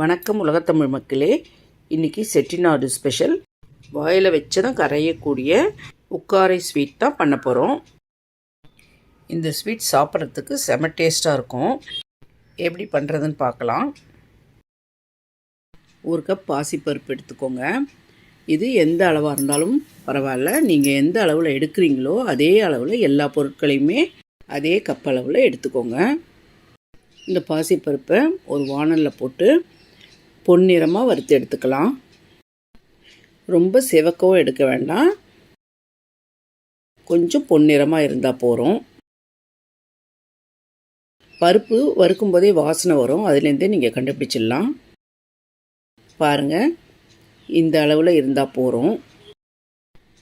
வணக்கம் உலகத்தமிழ் மக்களே. இன்றைக்கி செட்டிநாடு ஸ்பெஷல் வாயில் வச்சதும் கரையக்கூடிய உக்காரை ஸ்வீட் தான் பண்ண போகிறோம் இந்த ஸ்வீட் சாப்பிட்றதுக்கு செம டேஸ்ட்டாக இருக்கும். எப்படி பண்ணுறதுன்னு பார்க்கலாம். ஒரு கப் பாசிப்பருப்பு எடுத்துக்கோங்க. இது எந்த அளவாக இருந்தாலும் பரவாயில்ல. நீங்கள் எந்த அளவில் எடுக்கிறீங்களோ அதே அளவில் எல்லா பொருட்களையுமே அதே கப் அளவில் எடுத்துக்கோங்க. இந்த பாசிப்பருப்பை ஒரு வானலில் போட்டு பொன்னிறமாக வறுத்து எடுத்துக்கலாம். ரொம்ப சிவக்கவும் எடுக்க வேண்டாம். கொஞ்சம் பொன்னிறமாக இருந்தால் போகிறோம் பருப்பு வறுக்கும் போதே வாசனை வரும். அதுலேருந்தே நீங்கள் கண்டுபிடிச்சிடலாம். பாருங்கள் இந்த அளவில் இருந்தால் போகிறோம்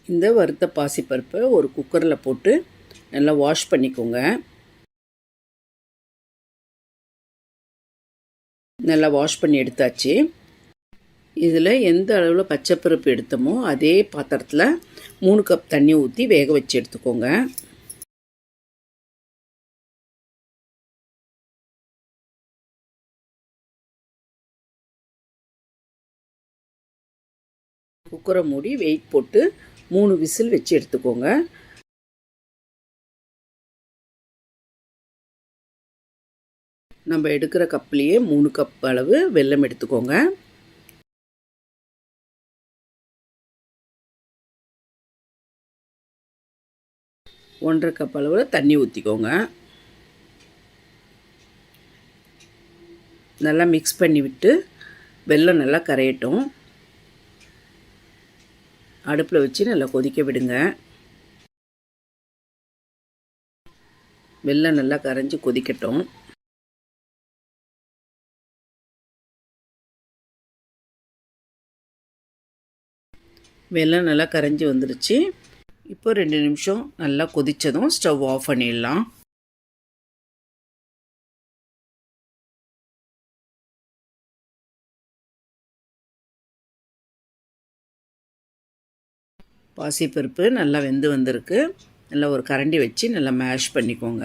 இந்த வறுத்த பாசிப்பருப்பை ஒரு குக்கரில் போட்டு நல்லா வாஷ் பண்ணிக்கோங்க. நல்லா வாஷ் பண்ணி எடுத்தாச்சு. இதில் எந்த அளவில் பச்சைப்பருப்பு எடுத்தோமோ அதே பாத்திரத்தில் மூணு கப் தண்ணி ஊற்றி வேக வச்சு எடுத்துக்கோங்க. குக்கரை மூடி வெயிட் போட்டு மூணு விசில் வச்சு எடுத்துக்கோங்க. நம்ம எடுக்கிற கப்லேயே மூணு கப் அளவு வெல்லம் எடுத்துக்கோங்க. ஒன்றரை கப் அளவில் தண்ணி ஊற்றிக்கோங்க நல்லா மிக்ஸ் பண்ணி விட்டு வெல்லம் நல்லா கரையட்டும். அடுப்பில் வச்சு நல்லா கொதிக்க விடுங்க. வெல்லம் நல்லா கரைஞ்சி கொதிக்கட்டும். வெள்ளம் நல்லா கரைஞ்சி வந்துருச்சு. இப்போ ரெண்டு நிமிஷம் நல்லா கொதித்ததும் ஸ்டவ் ஆஃப் பண்ணிடலாம். பாசிப்பருப்பு நல்லா வெந்து வந்திருக்கு. நல்லா ஒரு கரண்டி வச்சு நல்லா மேஷ் பண்ணிக்கோங்க.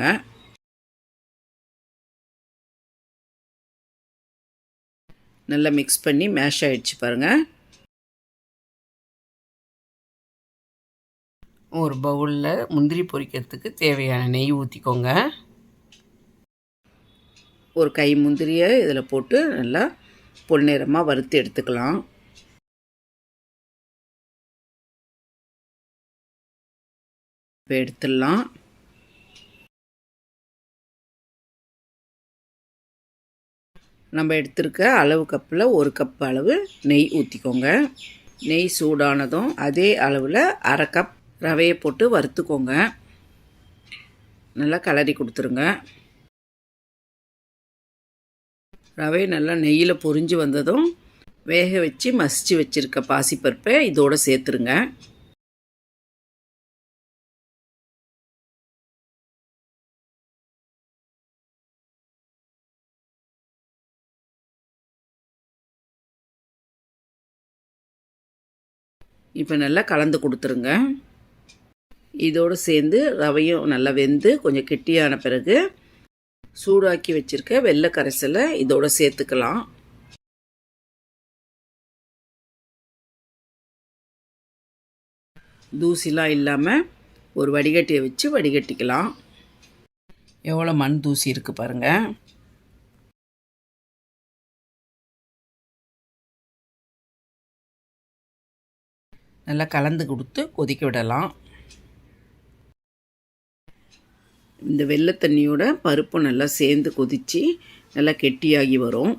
நல்லா மிக்ஸ் பண்ணி மேஷ் ஆகிடுச்சு பாருங்கள் ஒரு பவுலில் முந்திரி பொரிக்கிறதுக்கு தேவையான நெய் ஊற்றிக்கோங்க ஒரு கை முந்திரியை இதில் போட்டு நல்லா பொன்னிறமாக வறுத்து எடுத்துக்கலாம். இப்போ எடுத்துடலாம். நம்ம எடுத்திருக்க அளவு கப்பில் ஒரு கப் அளவு நெய் ஊற்றிக்கோங்க நெய் சூடானதும் அதே அளவில் அரை கப் ரவையை போட்டு வறுத்துக்கோங்க. நல்லா கலரி கொடுத்துருங்க. ரவை நல்லா நெய்யில் பொரிஞ்சு வந்ததும் வேக வச்சு மசிச்சு வச்சுருக்க பாசிப்பருப்பை இதோடு சேர்த்துருங்க. இப்போ நல்லா கலந்து கொடுத்துருங்க. இதோடு சேர்ந்து ரவையும் நல்லா வெந்து கொஞ்சம் கெட்டியான பிறகு சூடாக்கி வச்சுருக்க வெள்ளை கரைசலை இதோடு சேர்த்துக்கலாம். தூசிலாம் இல்லாமல் ஒரு வடிகட்டியை வச்சு வடிகட்டிக்கலாம். எவ்வளோ மண் தூசி இருக்குது பாருங்கள் நல்லா கலந்து கொடுத்து கொதிக்க விடலாம். இந்த வெள்ளை தண்ணியோட பருப்பு நல்லா சேர்ந்து கொதித்து நல்லா கெட்டியாகி வரும்.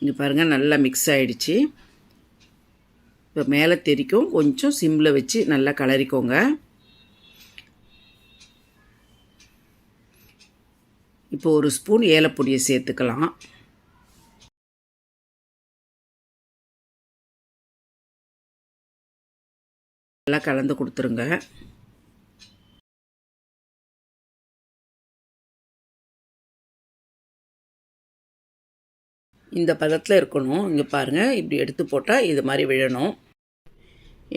இங்கே பாருங்கள் நல்லா மிக்ஸ் ஆகிடுச்சு இப்போ மேலே தெரிக்கும் கொஞ்சம் சிம்மில் வச்சு நல்லா கலரிக்கோங்க. இப்போ ஒரு ஸ்பூன் ஏலப்பொடியை சேர்த்துக்கலாம். நல்லா கலந்து கொடுத்துருங்க. இந்த பதத்தில் இருக்கணும். இங்கே பாருங்கள் இப்படி எடுத்து போட்டால் இது மாதிரி விழணும்.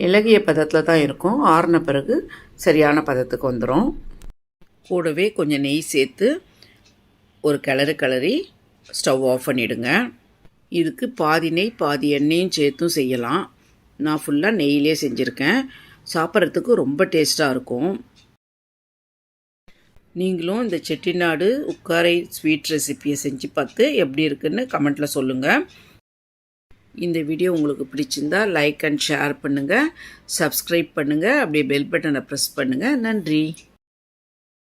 இலகிய பதத்தில் தான் இருக்கும். ஆறின பிறகு சரியான பதத்துக்கு வந்துடும் கூடவே கொஞ்சம் நெய் சேர்த்து ஒரு கிளறு கிளறி ஸ்டவ் ஆஃப் பண்ணிவிடுங்க இதுக்கு பாதி நெய் பாதி எண்ணெயும் சேர்த்தும் செய்யலாம். நான் ஃபுல்லாக நெய்யிலே செஞ்சுருக்கேன். சாப்பிட்றதுக்கு ரொம்ப டேஸ்ட்டாக இருக்கும். நீங்களும் இந்த செட்டிநாடு உக்காரை ஸ்வீட் ரெசிப்பியை செஞ்சு பார்த்து எப்படி இருக்குன்னு கமெண்ட்டில் சொல்லுங்கள் இந்த வீடியோ உங்களுக்கு பிடிச்சிருந்தா லைக் அண்ட் ஷேர் பண்ணுங்கள் சப்ஸ்கிரைப் பண்ணுங்கள் அப்படியே பெல் பட்டனை ப்ரெஸ் பண்ணுங்கள் நன்றி.